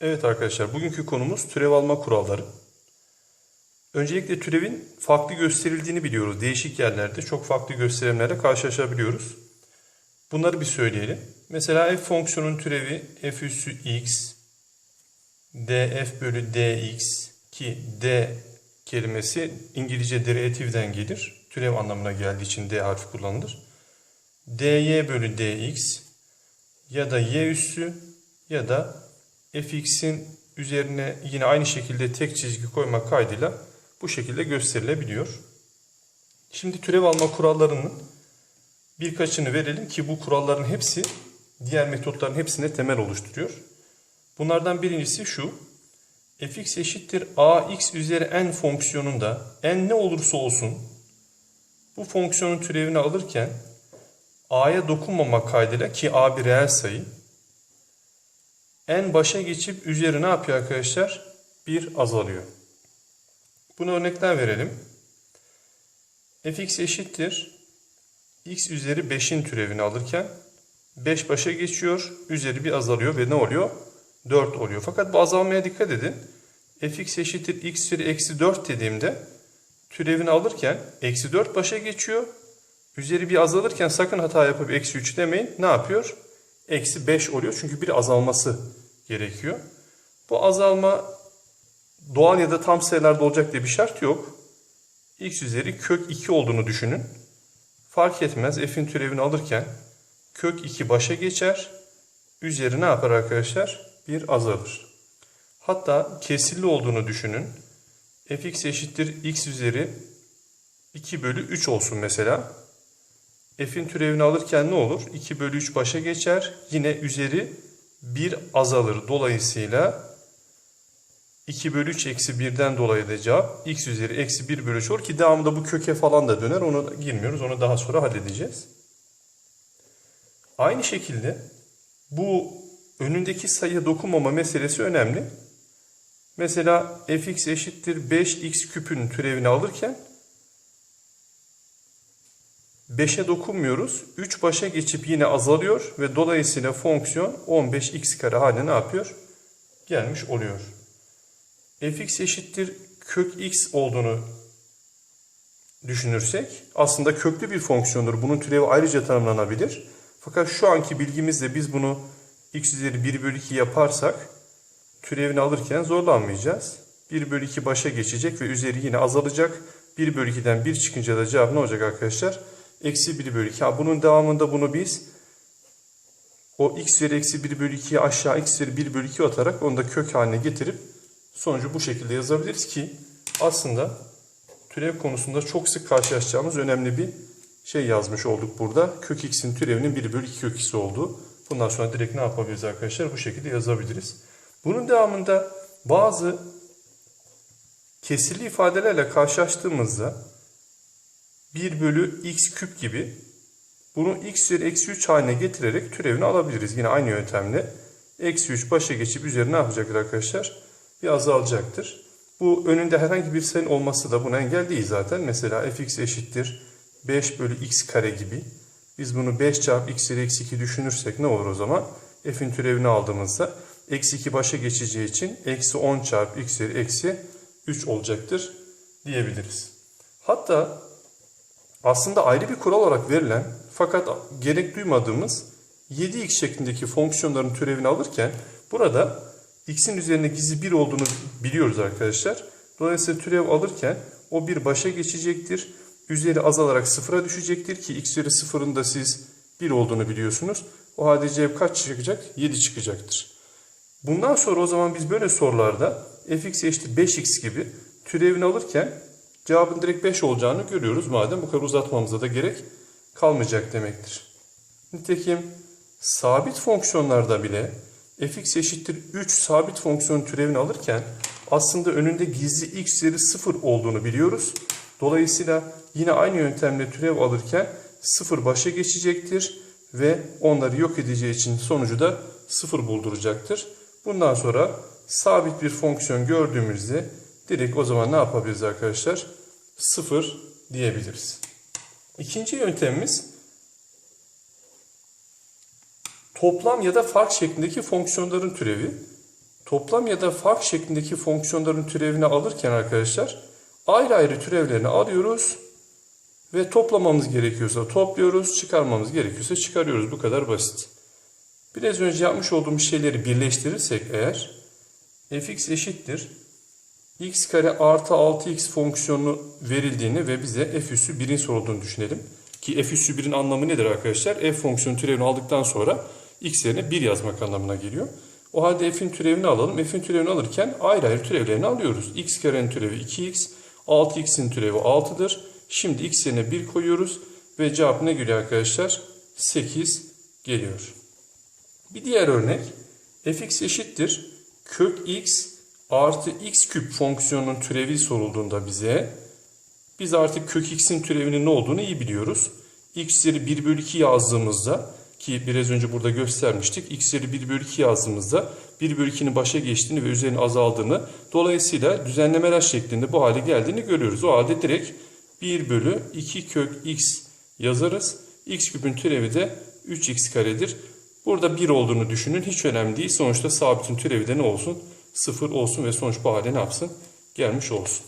Evet arkadaşlar bugünkü konumuz türev alma kuralları. Öncelikle türevin farklı gösterildiğini biliyoruz. Değişik yerlerde çok farklı gösterimlerle karşılaşabiliyoruz. Bunları bir söyleyelim. Mesela f fonksiyonun türevi f üssü x df bölü dx ki d kelimesi İngilizce derivatifden gelir. Türev anlamına geldiği için d harfi kullanılır. dy bölü dx ya da y üssü ya da fx'in üzerine yine aynı şekilde tek çizgi koymak kaydıyla bu şekilde gösterilebiliyor. Şimdi türev alma kurallarının birkaçını verelim ki bu kuralların hepsi diğer metotların hepsine temel oluşturuyor. Bunlardan birincisi şu. fx eşittir ax üzeri n fonksiyonunda n ne olursa olsun bu fonksiyonun türevini alırken a'ya dokunmamak kaydıyla ki a bir reel sayı n başa geçip üzeri ne yapıyor arkadaşlar? 1 azalıyor. Buna örnekler verelim. fx eşittir x üzeri 5'in türevini alırken 5 başa geçiyor, üzeri bir azalıyor ve ne oluyor? 4 oluyor. Fakat bu azalmaya dikkat edin. fx eşittir x üzeri eksi 4 dediğimde türevini alırken eksi 4 başa geçiyor. Üzeri bir azalırken sakın hata yapıp eksi 3 demeyin. Ne yapıyor? Eksi 5 oluyor. Çünkü bir azalması gerekiyor. Bu azalma doğal ya da tam sayılarda olacak diye bir şart yok. x üzeri kök 2 olduğunu düşünün. Fark etmez f'in türevini alırken kök 2 başa geçer. Üzeri ne yapar arkadaşlar? 1 azalır. Hatta kesirli olduğunu düşünün. fx eşittir x üzeri 2 bölü 3 olsun mesela. F'in türevini alırken ne olur? 2 bölü 3 başa geçer. Yine üzeri 1 azalır. Dolayısıyla 2 bölü 3 eksi 1'den dolayı da cevap x üzeri eksi 1 bölü 3 olur ki devamında bu köke falan da döner. Onu girmiyoruz. Onu daha sonra halledeceğiz. Aynı şekilde bu önündeki sayıya dokunmama meselesi önemli. Mesela fx eşittir 5x küpün türevini alırken 5'e dokunmuyoruz. 3 başa geçip yine azalıyor ve dolayısıyla fonksiyon 15x kare haline ne yapıyor? Gelmiş oluyor. fx eşittir kök x olduğunu düşünürsek aslında köklü bir fonksiyondur. Bunun türevi ayrıca tanımlanabilir. Fakat şu anki bilgimizle biz bunu x üzeri 1 bölü 2 yaparsak türevini alırken zorlanmayacağız. 1 bölü 2 başa geçecek ve üzeri yine azalacak. 1 bölü 2'den 1 çıkınca da cevap ne olacak arkadaşlar? Eksi 1 bölü 2. Ha, bunun devamında bunu biz o x üzeri eksi 1 bölü 2'yi aşağı x üzeri 1 bölü 2 atarak onu da kök haline getirip sonucu bu şekilde yazabiliriz ki aslında türev konusunda çok sık karşılaşacağımız önemli bir şey yazmış olduk burada. Kök x'in türevinin 1 bölü 2 kök x'i olduğu. Bundan sonra direkt ne yapabiliriz arkadaşlar? Bu şekilde yazabiliriz. Bunun devamında bazı kesirli ifadelerle karşılaştığımızda 1 bölü x küp gibi bunu x üzeri eksi 3 haline getirerek türevini alabiliriz. Yine aynı yöntemle. Eksi 3 başa geçip üzeri ne yapacaktır arkadaşlar? Bir azalacaktır. Bu önünde herhangi bir sayının olması da buna engel değil zaten. Mesela fx eşittir 5 bölü x kare gibi. Biz bunu 5 çarpı x üzeri eksi 2 düşünürsek ne olur o zaman? f'in türevini aldığımızda eksi 2 başa geçeceği için eksi 10 çarpı x üzeri eksi 3 olacaktır diyebiliriz. Hatta aslında ayrı bir kural olarak verilen fakat gerek duymadığımız 7x şeklindeki fonksiyonların türevini alırken burada x'in üzerine gizli 1 olduğunu biliyoruz arkadaşlar. Dolayısıyla türev alırken o bir başa geçecektir. Üzeri azalarak sıfıra düşecektir ki x üzeri sıfırın da siz 1 olduğunu biliyorsunuz. O halde cevap kaç çıkacak? 7 çıkacaktır. Bundan sonra o zaman biz böyle sorularda fx eşittir 5x gibi türevini alırken cevabın direkt 5 olacağını görüyoruz. Madem bu kadar uzatmamıza da gerek kalmayacak demektir. Nitekim sabit fonksiyonlarda bile fx eşittir 3 sabit fonksiyon türevini alırken aslında önünde gizli x üzeri 0 olduğunu biliyoruz. Dolayısıyla yine aynı yöntemle türev alırken 0 başa geçecektir ve onları yok edeceği için sonucu da 0 bulduracaktır. Bundan sonra sabit bir fonksiyon gördüğümüzde direkt o zaman ne yapabiliriz arkadaşlar? 0 diyebiliriz. İkinci yöntemimiz toplam ya da fark şeklindeki fonksiyonların türevi. toplam ya da fark şeklindeki fonksiyonların türevini alırken arkadaşlar ayrı ayrı türevlerini alıyoruz ve toplamamız gerekiyorsa topluyoruz, çıkarmamız gerekiyorsa çıkarıyoruz. Bu kadar basit. Biraz önce yapmış olduğumuz şeyleri birleştirirsek eğer fx eşittir x kare artı 6x fonksiyonu verildiğini ve bize f üssü 1'in sorulduğunu düşünelim. Ki f üssü 1'in anlamı nedir arkadaşlar? f fonksiyonu türevini aldıktan sonra x yerine 1 yazmak anlamına geliyor. O halde f'in türevini alalım. f'in türevini alırken ayrı ayrı türevlerini alıyoruz. x karenin türevi 2x, 6x'in türevi 6'dır. Şimdi x yerine 1 koyuyoruz ve cevap ne geliyor arkadaşlar? 8 geliyor. Bir diğer örnek fx eşittir kök x artı x küp fonksiyonunun türevi sorulduğunda bize biz artık kök x'in türevinin ne olduğunu iyi biliyoruz. x'leri 1 bölü 2 yazdığımızda ki biraz önce burada göstermiştik. x'leri 1 bölü 2 yazdığımızda 1 bölü 2'nin başa geçtiğini ve üzerine azaldığını dolayısıyla düzenlemeler şeklinde bu hale geldiğini görüyoruz. O halde direkt 1 bölü 2 kök x yazarız. x küpün türevi de 3x karedir. Burada 1 olduğunu düşünün. Hiç önemli değil. Sonuçta sabitin türevi de ne olsun? 0 olsun ve sonuç bu hale ne yapsın? Gelmiş olsun.